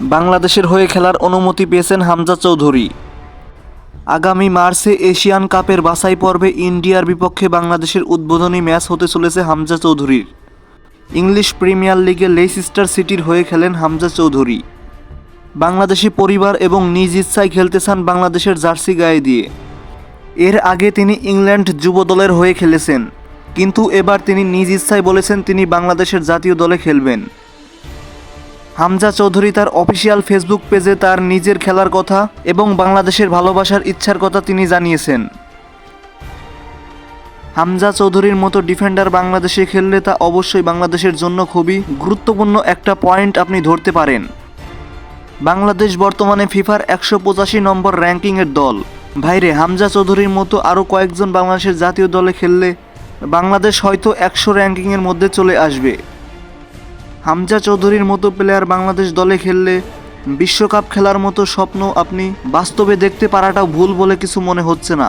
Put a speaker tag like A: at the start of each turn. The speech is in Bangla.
A: বাংলাদেশের হয়ে খেলার অনুমতি পেয়েছেন হামজা চৌধুরী। আগামী মার্চে এশিয়ান কাপের বাছাই পর্বে ইন্ডিয়ার বিপক্ষে বাংলাদেশের উদ্বোধনী ম্যাচ হতে চলেছে হামজা চৌধুরীর। ইংলিশ প্রিমিয়ার লিগে লেইসিস্টার সিটির হয়ে খেলেন হামজা চৌধুরী। বাংলাদেশি পরিবার এবং নিজ ইচ্ছায় খেলতে চান বাংলাদেশের জার্সি গায়ে দিয়ে। এর আগে তিনি ইংল্যান্ড যুব দলের হয়ে খেলেছেন, কিন্তু এবার তিনি নিজ ইচ্ছায় বলেছেন তিনি বাংলাদেশের জাতীয় দলে খেলবেন। হামজা চৌধুরী তার অফিসিয়াল ফেসবুক পেজে তার নিজের খেলার কথা এবং বাংলাদেশের ভালোবাসার ইচ্ছার কথা তিনি জানিয়েছেন। হামজা চৌধুরীর মতো ডিফেন্ডার বাংলাদেশে খেললে তা অবশ্যই বাংলাদেশের জন্য খুবই গুরুত্বপূর্ণ একটা পয়েন্ট আপনি ধরতে পারেন। বাংলাদেশ বর্তমানে ফিফার একশো পঁচাশি নম্বর র্যাঙ্কিংয়ের দল। ভাইরে, হামজা চৌধুরীর মতো আরও কয়েকজন বাংলাদেশের জাতীয় দলে খেললে বাংলাদেশ হয়তো একশো র্যাঙ্কিংয়ের মধ্যে চলে আসবে। হামজা চৌধুরীর মতো প্লেয়ার বাংলাদেশ দলে খেললে বিশ্বকাপ খেলার মতো স্বপ্ন আপনি বাস্তবে দেখতে পারাটাও ভুল বলে কিছু মনে হচ্ছে না।